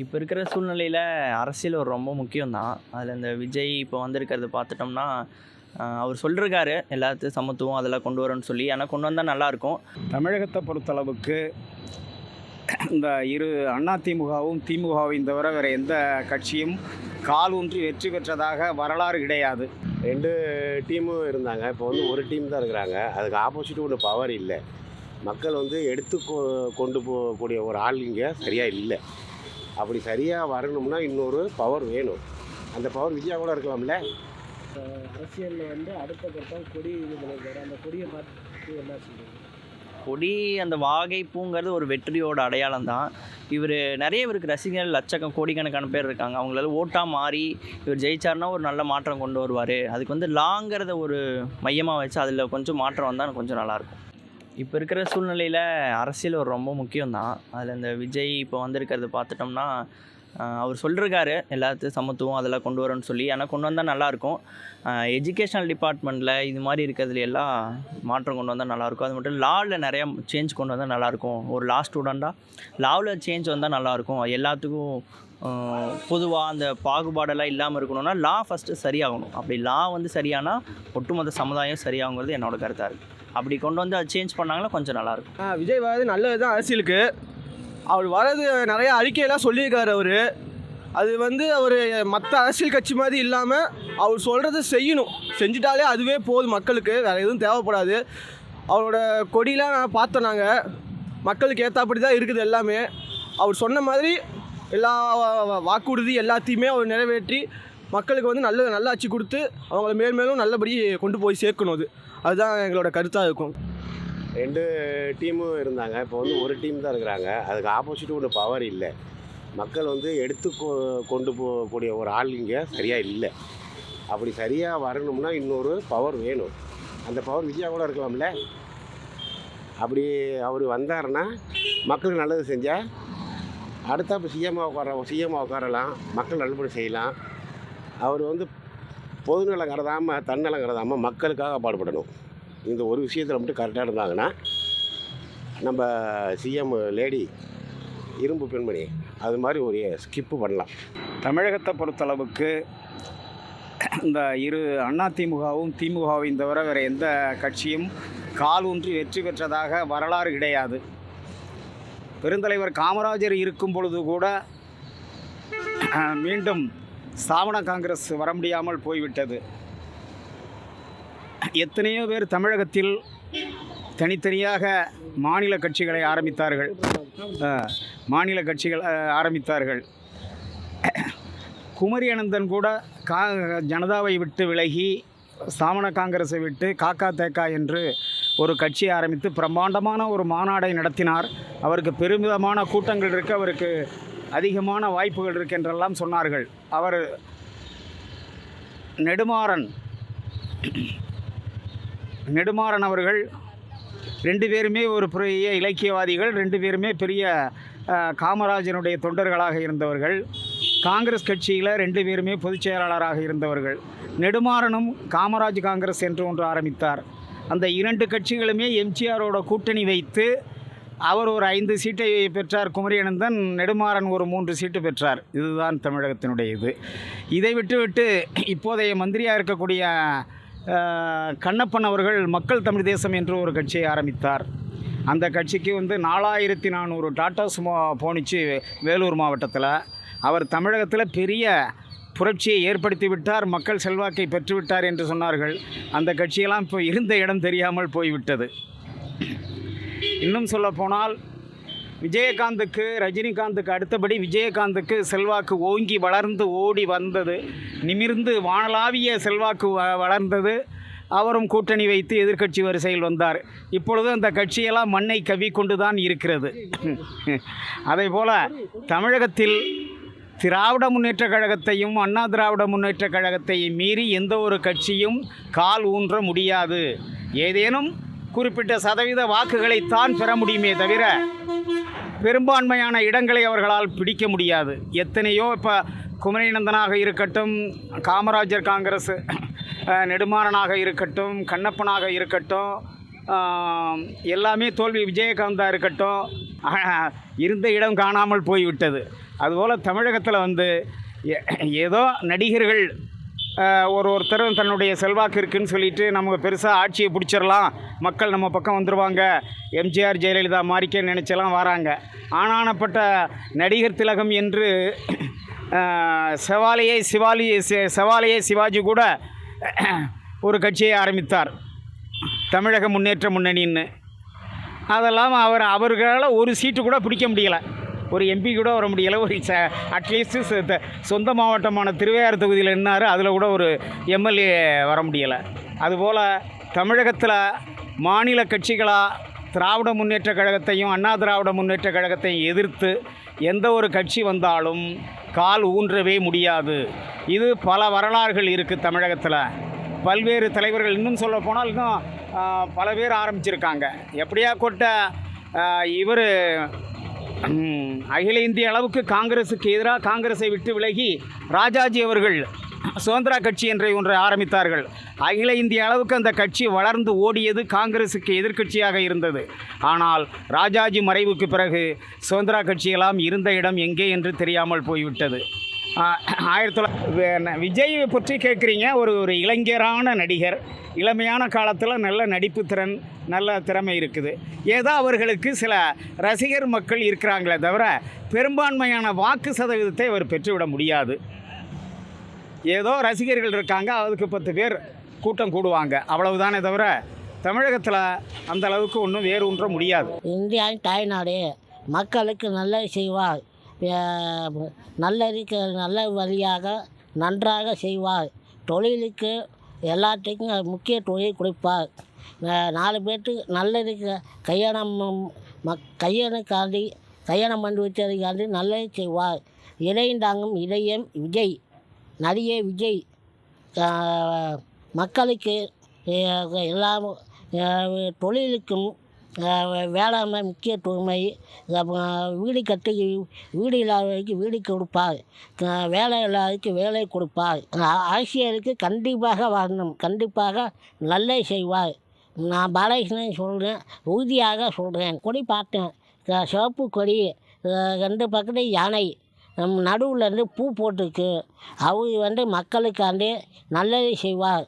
இப்போ இருக்கிற சூழ்நிலையில் அரசியல் ஒரு ரொம்ப முக்கியம் தான் அதில் இந்த விஜய் இப்போ வந்திருக்கிறத பார்த்துட்டோம்னா அவர் சொல்லிருக்காரு எல்லாத்தையும் சமத்துவம் அதெல்லாம் கொண்டு வரேன்னு சொல்லி. ஆனால் கொண்டு வந்தால் நல்லாயிருக்கும். தமிழகத்தை பொறுத்தளவுக்கு இந்த இரு அண்ணா திமுகவும் திமுகவையும் தவிர வேறு எந்த கட்சியும் கால் ஊன்றி வெற்றி பெற்றதாக வரலாறு கிடையாது. ரெண்டு டீமும் இருந்தாங்க. இப்போ வந்து ஒரு டீம் தான் இருக்கிறாங்க. அதுக்கு ஆப்போசிட் ஒன்று பவர் இல்லை. மக்கள் வந்து எடுத்து கொ- கொண்டு போகக்கூடிய ஒரு ஆள் இங்கே சரியாக இல்லை. அப்படி சரியாக வரணும்னா இன்னொரு பவர் வேணும். அந்த பவர் விஜயா கூட இருக்கலாம்ல? அரசியலில் வந்து அடுத்த கட்டம் கொடி இது அந்த கொடியை பார்த்து என்ன சொல்றீங்க? கொடி அந்த வாகை பூங்கிறது ஒரு வெற்றியோட அடையாளம் தான். இவர் நிறைய இவருக்கு ரசிகர்கள் லட்சக்கம் கோடிக்கணக்கான பேர் இருக்காங்க. அவங்களால ஓட்டாக மாறி இவர் ஜெயிச்சார்னா ஒரு நல்ல மாற்றம் கொண்டு வருவார். அதுக்கு வந்து லாங்கிறத ஒரு மையமாக வச்சு அதில் கொஞ்சம் மாற்றம் வந்தால் கொஞ்சம் நல்லாயிருக்கும் இப்போ இருக்கிற சூழ்நிலையில் அரசியல் ஒரு ரொம்ப முக்கியம் தான் அதில் இந்த விஜய் இப்போ வந்திருக்கிறத பார்த்துட்டோம்னா அவர் சொல்லியிருக்காரு எல்லாத்தையும் சமத்துவம் அதெல்லாம் கொண்டு வரணும்னு சொல்லி. ஆனால் கொண்டு வந்தால் நல்லாயிருக்கும் எஜுகேஷனல் டிபார்ட்மெண்ட்டில் இது மாதிரி இருக்கிறதுல எல்லாம் மாற்றம் கொண்டு வந்தால் நல்லாயிருக்கும் அது மட்டும் லாவில் நிறையா சேஞ்ச் கொண்டு வந்தால் நல்லாயிருக்கும் ஒரு லா ஸ்டூடெண்ட்டாக லாவில் சேஞ்ச் வந்தால் நல்லாயிருக்கும் எல்லாத்துக்கும் பொதுவாக அந்த பாகுபாடெல்லாம் இல்லாமல் இருக்கணும்னா லா ஃபஸ்ட்டு சரியாகணும். அப்படி லா வந்து சரியானா ஒட்டுமொத்த சமுதாயம் சரியாகுங்கிறது என்னோடய கருத்தாக இருக்குது அப்படி கொண்டு வந்து அதை சேஞ்ச் பண்ணாங்கன்னா கொஞ்சம் நல்லாயிருக்கும் விஜய் வந்து நல்லது தான் அரசியலுக்கு. அவர் வரது நிறைய அறிக்கையெல்லாம் சொல்லியிருக்காரு அவர். அது வந்து அவர் மற்ற அரசியல் கட்சி மாதிரி இல்லாமல் அவர் சொல்கிறத செய்யணும். செஞ்சுட்டாலே அதுவே போதும் மக்களுக்கு வேறு எதுவும் தேவைப்படாது. அவரோட கொடியெலாம் நான் பார்த்தோம் நாங்கள் மக்களுக்கு ஏற்றாப்படி தான் இருக்குது எல்லாமே. அவர் சொன்ன மாதிரி எல்லா வாக்குறுதி எல்லாத்தையுமே அவர் நிறைவேற்றி மக்களுக்கு வந்து நல்ல நல்லாட்சி கொடுத்து அவங்கள மேல் மேலும் நல்லபடி கொண்டு போய் சேர்க்கணும் அது. அதுதான் எங்களோட கருத்தாக இருக்கும். ரெண்டு டீமும் இருந்தாங்க. இப்போ வந்து ஒரு டீம் தான் இருக்கிறாங்க. அதுக்கு ஆப்போசிட் ஒன்று பவர் இல்லை. மக்கள் வந்து எடுத்து கொ- கொண்டு போகக்கூடிய ஒரு ஆள் இங்கே சரியாக இல்லை. அப்படி சரியாக வரணும்னா இன்னொரு பவர் வேணும். அந்த பவர் விஜயா கூட இருக்கலாம்ல? அப்படி அவர் வந்தாருன்னா மக்களுக்கு நல்லது செஞ்சால் அடுத்த இப்போ சிஎம்மாக உட்கார சிஎம்மாக உட்காரலாம். மக்கள் நல்லபடி செய்யலாம். அவர் வந்து பொதுநலம் கருதாமல் தன்னலம் கருதாமல் மக்களுக்காக பாடுபடணும். இந்த ஒரு விஷயத்தில் மட்டும் கரெக்டாக இருந்தாங்கன்னா நம்ம சிஎம் லேடி இரும்பு பெண்மணி அது மாதிரி ஒரு ஸ்கிப்பு பண்ணலாம். தமிழகத்தை பொறுத்தளவுக்கு இந்த இரு அண்ணா திமுகவும் திமுகவையும் தவிர வேறு எந்த கட்சியும் கால் ஊன்றி வெற்றி பெற்றதாக வரலாறு கிடையாது. பெருந்தலைவர் காமராஜர் இருக்கும் பொழுது கூட மீண்டும் ஸ்தாபன காங்கிரஸ் வர முடியாமல் போய்விட்டது. எத்தனையோ பேர் தமிழகத்தில் தனித்தனியாக மாநில கட்சிகளை ஆரம்பித்தார்கள். மாநில கட்சிகள் ஆரம்பித்தார்கள். குமரி அனந்தன் கூட கா ஜனதாவை விட்டு விலகி சாமண காங்கிரஸை விட்டு காக்கா தேக்கா என்று ஒரு கட்சியை ஆரம்பித்து பிரம்மாண்டமான ஒரு மாநாடை நடத்தினார். அவருக்கு பெருமிதமான கூட்டங்கள் இருக்குது அவருக்கு அதிகமான வாய்ப்புகள் இருக்கு என்றெல்லாம் சொன்னார்கள். அவர் நெடுமாறன் நெடுமாறன் அவர்கள் ரெண்டு பேருமே ஒரு பெரிய இலக்கியவாதிகள் ரெண்டு பேருமே பெரிய காமராஜனுடைய தொண்டர்களாக இருந்தவர்கள். காங்கிரஸ் கட்சியில் ரெண்டு பேருமே பொதுச் செயலாளராக இருந்தவர்கள். நெடுமாறனும் காமராஜ் காங்கிரஸ் என்று ஒன்று ஆரம்பித்தார். அந்த இரண்டு கட்சிகளுமே எம்ஜிஆரோட கூட்டணி வைத்து அவர் ஒரு ஐந்து சீட்டை பெற்றார். குமரியனந்தன் நெடுமாறன் ஒரு மூன்று சீட்டு பெற்றார். இதுதான் தமிழகத்தினுடைய இது. இதை விட்டுவிட்டு இப்போதைய மந்திரியாக இருக்கக்கூடிய கண்ணப்பன் அவர்கள் மக்கள் தமிழ் தேசம் என்று ஒரு கட்சியை ஆரம்பித்தார். அந்த கட்சிக்கு வந்து நாலாயிரத்தி நானூறு டாட்டா சுமோ போனிச்சு வேலூர் மாவட்டத்தில். அவர் தமிழகத்தில் பெரிய புரட்சியை ஏற்படுத்தி விட்டார் மக்கள் செல்வாக்கை பெற்றுவிட்டார் என்று சொன்னார்கள். அந்த கட்சியெல்லாம் இப்போ இருந்த இடம் தெரியாமல் போய்விட்டது. இன்னும் சொல்லப்போனால் விஜயகாந்துக்கு ரஜினிகாந்துக்கு அடுத்தபடி விஜயகாந்துக்கு செல்வாக்கு ஓங்கி வளர்ந்து ஓடி வந்தது. நிமிர்ந்து வானலாவிய செல்வாக்கு வ- வளர்ந்தது. அவரும் கூட்டணி வைத்து எதிர்க்கட்சி வரிசையில் வந்தார். இப்பொழுது அந்த கட்சியெல்லாம் மண்ணை கவி கொண்டு தான் இருக்கிறது. அதே போல் தமிழகத்தில் திராவிட முன்னேற்ற கழகத்தையும் அண்ணா திராவிட முன்னேற்ற கழகத்தையும் மீறி எந்த ஒரு கட்சியும் கால் ஊன்ற முடியாது. ஏதேனும் குறிப்பிட்ட சதவீத வாக்குகளைத்தான் பெற முடியுமே தவிர பெரும்பான்மையான இடங்களை அவர்களால் பிடிக்க முடியாது. எத்தனையோ இப்போ குமரிநந்தனாக இருக்கட்டும் காமராஜர் காங்கிரஸ் நெடுமாறனாக இருக்கட்டும் கண்ணப்பனாக இருக்கட்டும் எல்லாமே தோல்வி விஜயகாந்தாக இருக்கட்டும் இருந்த இடம் காணாமல் போய்விட்டது. அதுபோல் தமிழகத்தில் வந்து ஏதோ நடிகர்கள் ஒரு ஒருத்தரும் தன்னுடைய செல்வாக்கு இருக்குன்னு சொல்லிட்டு நம்ம பெருசாக ஆட்சியை பிடிச்சிடலாம். மக்கள் நம்ம பக்கம் வந்துடுவாங்க எம்ஜிஆர் ஜெயலலிதா மாறிக்க நினச்செல்லாம் வராங்க. ஆனானப்பட்ட நடிகர் திலகம் என்று ஆஹ், செவாலியை சிவாலி செ- செவாலியை சிவாஜி கூட ஒரு கட்சியை ஆரம்பித்தார். தமிழக முன்னேற்ற முன்னணின்னு. அதெல்லாம் அவர் அவர்களால் ஒரு சீட்டு கூட பிடிக்க முடியலை. ஒரு எம்பி கூட வர முடியலை. ஒரு ச அட்லீஸ்ட்டு சொந்த மாவட்டமான திருவையாறு தொகுதியில் நின்னார். அதில் கூட ஒரு எம்எல்ஏ வர முடியலை. அதுபோல் தமிழகத்தில் மாநில கட்சிகளாக திராவிட முன்னேற்ற கழகத்தையும் அண்ணா திராவிட முன்னேற்ற கழகத்தையும் எதிர்த்து எந்த ஒரு கட்சி வந்தாலும் கால் ஊன்றவே முடியாது. இது பல வரலாறுகள் இருக்குது தமிழகத்தில். பல்வேறு தலைவர்கள் இன்னும் சொல்ல போனால் இன்னும் பல பேர் ஆரம்பிச்சிருக்காங்க. எப்படியா கொட்ட இவர் அகில இந்திய அளவுக்கு காங்கிரஸுக்கு எதிராக காங்கிரஸை விட்டு விலகி ராஜாஜி அவர்கள் சுதந்திரா கட்சி என்ற ஒன்றை ஆரம்பித்தார்கள். அகில இந்திய அளவுக்கு அந்த கட்சி வளர்ந்து ஓடியது காங்கிரஸுக்கு எதிர்க்கட்சியாக இருந்தது. ஆனால் ராஜாஜி மறைவுக்கு பிறகு சுதந்திரா கட்சியெல்லாம் இருந்த இடம் எங்கே என்று தெரியாமல் போய்விட்டது. ஆயிரத்தி தொள்ளாயிரத்தி விஜய் பற்றி கேட்குறீங்க. ஒரு ஒரு இளைஞரான நடிகர் இளமையான காலத்தில் நல்ல நடிப்பு திறன் நல்ல திறமை இருக்குது. ஏதோ அவர்களுக்கு சில ரசிகர் மக்கள் இருக்கிறாங்களே தவிர பெரும்பான்மையான வாக்கு சதவீதத்தை அவர் பெற்றுவிட முடியாது. ஏதோ ரசிகர்கள் இருக்காங்க அதுக்கு பத்து பேர் கூட்டம் கூடுவாங்க. அவ்வளவுதானே தவிர தமிழகத்தில் அந்த அளவுக்கு ஒன்றும் வேறு ஒன்ற முடியாது. இந்தியாவின் தாய்நாடு மக்களுக்கு நல்லது செய்வார். நல்லறிக்க நல்ல வழியாக நன்றாக செய்வார். தொழிலுக்கு எல்லாத்துக்கும் முக்கிய தொழில் கொடுப்பார். நாலு பேர்த்துக்கு நல்லதுக்கு கல்யாணம் மக் கல்யாணக்காண்டி கல்யாணம் பண்ணி வச்சதுக்காண்டி நல்லது செய்வார். இடையும் தாங்கும் இதயம் விஜய் நடிகை விஜய் மக்களுக்கு எல்லா தொழிலுக்கும் வேளாண்மை முக்கியத்துவமை அப்புறம் வீடு கட்டி வீடு இல்லாதவருக்கு வீடு கொடுப்பார். வேலை இல்லாதவருக்கு வேலை கொடுப்பார். அரசியலுக்கு கண்டிப்பாக வரணும். கண்டிப்பாக நல்லது செய்வார். நான் பாலகிருஷ்ணன் சொல்கிறேன் உறுதியாக சொல்கிறேன் கொடி பார்த்தேன். சிவப்பு கொடி ரெண்டு பக்கத்து யானை. நடுவில் இருந்து பூ போட்டிருக்கு. அவர் வந்து மக்களுக்காண்டி நல்லது செய்வார்.